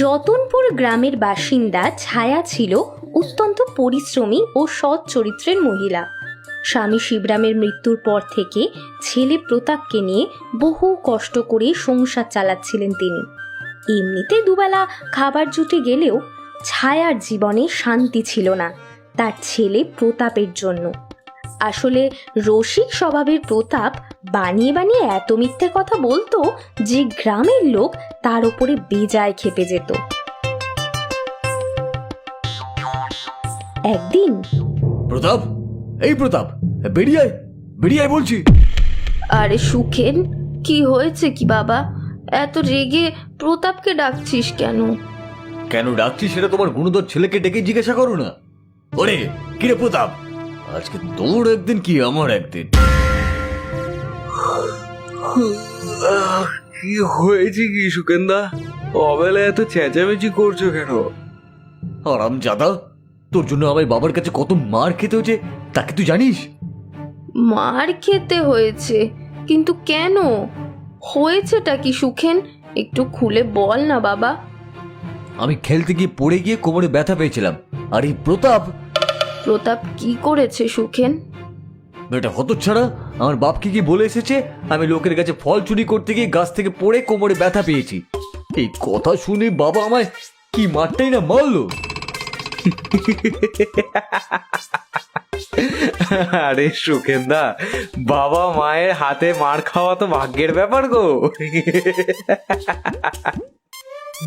রতনপুর গ্রামের বাসিন্দা ছায়া ছিল অত্যন্ত পরিশ্রমী ও সৎ চরিত্রের মহিলা। স্বামী শিবরামের মৃত্যুর পর থেকে ছেলে প্রতাপকে নিয়ে বহু কষ্ট করে সংসার চালাচ্ছিলেন তিনি। এমনিতে দুবেলা খাবার জুটে গেলেও ছায়ার জীবনে শান্তি ছিল না, তার ছেলে প্রতাপের জন্য। আসলে রসিক স্বভাবের প্রতাপ বানিয়ে বানিয়ে এত মিথ্যে কথা বলতো যে গ্রামের লোক তার উপরে বেজায় খেপে যেত। একদিন প্রতাপ? এই প্রতাপ বেরিয়ে আয় বেরিয়ে আয় বলছি। আরে সুখেন কি হয়েছে কি বাবা? এত রেগে প্রতাপকে ডাকছিস কেন? কেন ডাকছিস সেটা তোমার গুণধর ছেলেকে ডেকে জিজ্ঞাসা করো না। ওরে কিরে প্রতাপ? আজকে তোর একদিন কি আমার একদিন? কি হয়েছে কি সুকেন্দা? অবেলা এত চেঁচামেচি করছ কেন? আরাম জাদা তোর জন্য আমার বাবার কাছে কত মার খেতে হয়েছে তাকে তুই জানিস? মার খেতে হয়েছে কিন্তু কেন? হয়েছেটা কি সুখেন? একটু খুলে বল না বাবা। আমি খেলতে গিয়ে পড়ে গিয়ে কোমরে ব্যথা পেয়েছিলাম আর এই প্রতাপ প্রতাপ কি করেছে, সুখেন? বেটা হতচ্ছাড়া, আমার বাপকে কি বলে এসেছে, আমি লোকের কাছে ফল চুরি করতে গিয়ে গাছ থেকে পড়ে কোমরে ব্যথা পেয়েছি। এই কথা শুনে বাবা আমায় কি মারটাই না মারলো? আরে সুকেন্দা বাবা মায়ের হাতে মার খাওয়া তো ভাগ্যের ব্যাপার গো।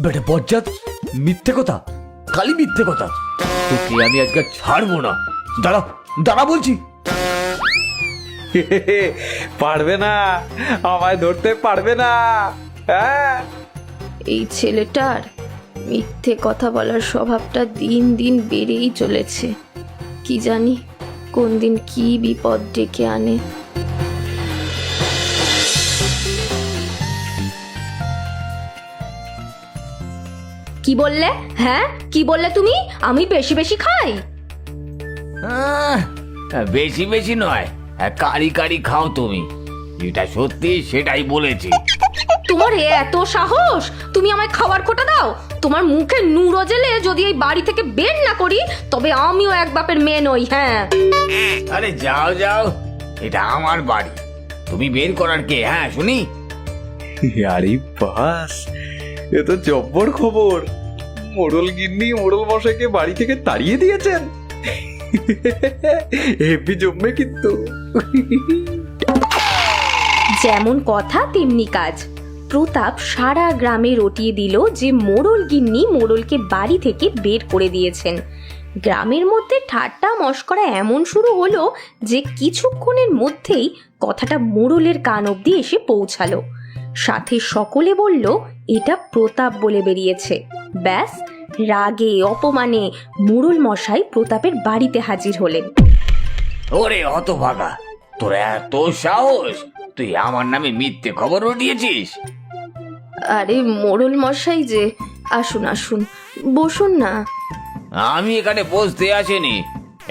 বেটা বজ্জাত, মিথ্যে কথা, খালি মিথ্যে কথা। তোকে আমি আজকে ছাড়বো না। দাঁড়া দাঁড়া বলছি। পারবে না আমায় ধরতে পারবে না। হ্যাঁ? এই ছেলেটার মিথ্যে কথা বলার স্বভাবটা দিন দিন বেড়েই চলেছে। কি জানি কোন দিন কি বিপদ ডেকে আনে। কি বললে? হ্যাঁ? কি বললে তুমি? আমি বেশি বেশি খাই। আহ, বেশি বেশি নয় কারি কারি খাও তুমি। যেটা সত্যি সেটাই বলেছি। তোমার এত সাহস! তুমি আমায় খাবার খোটা দাও। তোমার মুখে নুরো জেলে যদি এই বাড়ি থেকে বের না করি তবে আমিও এক বাপের মেয়ে নই হ্যাঁ। আরে যাও যাও এটা আমার বাড়ি। তুমি বের করার কে? হ্যাঁ শুনি। আরে বাস এ তো জব্বর খবর। মোড়ল গিন্নি মোড়ল মশাইকে বাড়ি থেকে তাড়িয়ে দিয়েছেন। হেপি জমবে কিন্তু। যেমন কথা, তেমনি কাজ। প্রতাপ সারা গ্রামে রটিয়ে দিল যে মোড়ল গিন্নি মোড়লকে বাড়ি থেকে বের করে দিয়েছেন। গ্রামের মধ্যে ঠাট্টা মস্করা এমন শুরু হলো যে কিছুক্ষণের মধ্যেই কথাটা মোড়লের কান অবধি এসে পৌঁছালো। সাথে সকলে বলল এটা প্রতাপ বলে বেরিয়েছে। ব্যাস রাগে অপমানে মোড়ল মশাই প্রতাপের বাড়িতে হাজির হলেন। ওরে অত ভাগা তোর এত সাহস? তুই আমার নামে মিথ্যে খবর দিয়েছিস আরে মোড়ল মশাই যে আসুন আসুন বসুন না। আমি এখানে বসতে আসিনি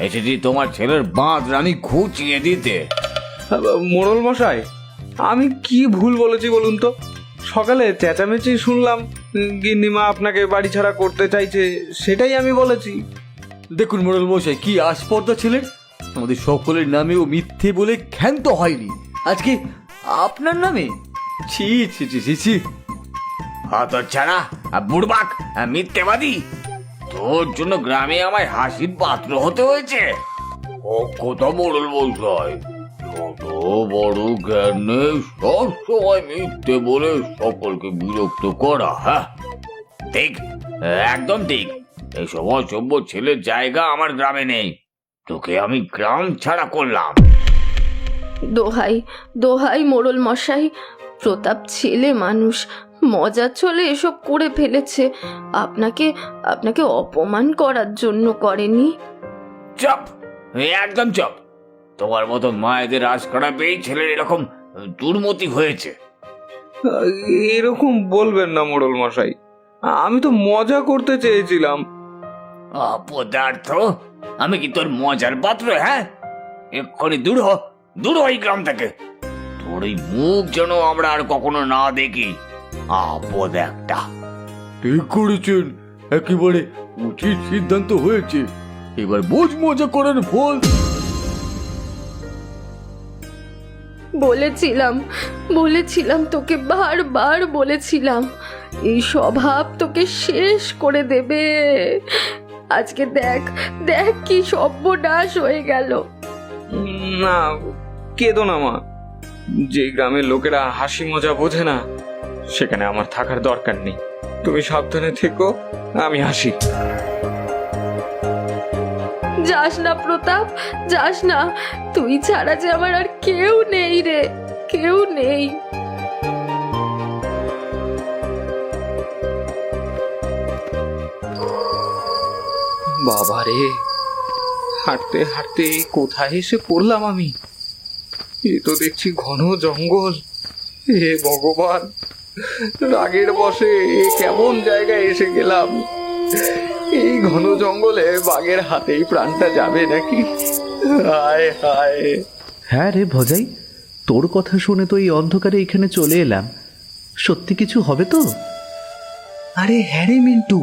এসেছি তোমার ছেলের বাঁধ রানি খুঁচিয়ে দিতে। মোড়ল মশাই আমি কি ভুল বলেছি বলুন তো? সকালে চেঁচামেচি শুনলাম গিন্নিমা আপনাকে বাড়ি ছাড়া করতে চাইছে, সেটাই আমি বলেছি। দেখুন মোড়ল মশাই, কি আস্পর্ধা ছিলেন আমাদের সকলের নামে ও মিথ্যে বলে ক্ষান্ত হয়নি। আজকে আপনার নামে? ছি ছি ছি ছি ছি। হত ছাড়া বুড়বাক মিথ্যেবাদী। তোর জন্য গ্রামে আমায় হাসির পাত্র হতে হয়েছে। ও কত মোড়ল বসাই ছোট বড় জ্ঞানে সব সময় মিথ্যে বলে সকলকে বিরক্ত করা হ্যাঁ? ঠিক একদম ঠিক। এই সময় সভ্য ছেলের জায়গা আমার গ্রামে নেই। তোকে আমি গ্রাম ছাড়া করলাম। দোহাই দোহাই মোড়ল মশাই প্রতাপ ছেলে মানুষ মজা চলে এসব করে ফেলেছে। আপনাকে আপনাকে অপমান করার জন্য করেনি? চপ একদম চপ। তোমার মতো মায়েদের আশ করা পেয়ে ছেলের এরকম দুর্মতি হয়েছে। এরকম বলবেন না মোড়ল মশাই। আমি তো মজা করতে চেয়েছিলাম। অপদার্থ আমি কি তোর মজার পাত্র হ্যাঁ? এক্ষুনি দূর হ দূর হ এই গ্রাম থেকে। তোর ওই মুখ যেন আমরা আর কখনো না দেখি। আপদ একটা। ঠিক করেছেন একেবারে উচিত সিদ্ধান্ত হয়েছে। এবার বোঝ মজা করেন ফল বলেছিলাম বলেছিলাম তোকে বারবার বলেছিলাম, এই স্বভাব তোকে শেষ করে দেবে। আজকে দেখ দেখ কি সর্বনাশ হয়ে গেল। না, কেঁদো না মা। যে গ্রামের লোকেরা হাসি মজা বোঝে না, সেখানে আমার থাকার দরকার নেই। তুমি সাবধানে থেকো, আমি আসি যাস না প্রতাপ, যাস না। তুই ছাড়া যে আমার আর কেউ নেই রে, কেউ নেই। বাবা রে, হাঁটতে হাঁটতে কোথায় এসে পড়লাম আমি? এ তো দেখছি ঘন জঙ্গল। হে ভগবান, রাগের বসে এ কেমন জায়গায় এসে গেলাম? এই ঘন জঙ্গলে বাঘের হাতেই প্রাণটা যাবে নাকি? হায় হায়। হ্যাঁ রে ভজাই তোর কথা শুনে তো এই অন্ধকারে এখানে চলে এলাম। সত্যি কিছু হবে তো? আরে হ্যাঁ রে মিন্টু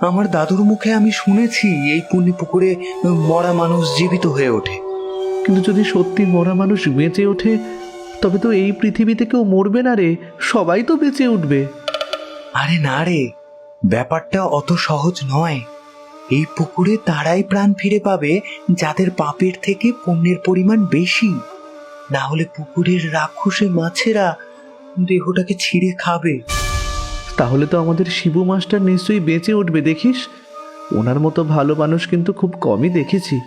আমার দাদুর মুখে আমি শুনেছি এই পুণ্যি পুকুরে মরা মানুষ জীবিত হয়ে ওঠে। কিন্তু যদি সত্যি মরা মানুষ বেঁচে ওঠে তবে তো এই পৃথিবীতে কেউ মরবে না রে সবাই তো বেঁচে উঠবে। আরে না রে ব্যাপারটা অত সহজ নয়। এই পুকুরে তারাই প্রাণ ফিরে পাবে, যাদের পাপের থেকে পুণ্যের পরিমাণ বেশি। না হলে পুকুরের রাক্ষসে মাছেরা দেহটাকে ছিঁড়ে খাবে। তাহলে তো আমাদের শিবু মাস্টার নিশ্চয়ই বেঁচে উঠবে, দেখিস? ওনার মতো ভালো মানুষ কিন্তু খুব কমই দেখেছি।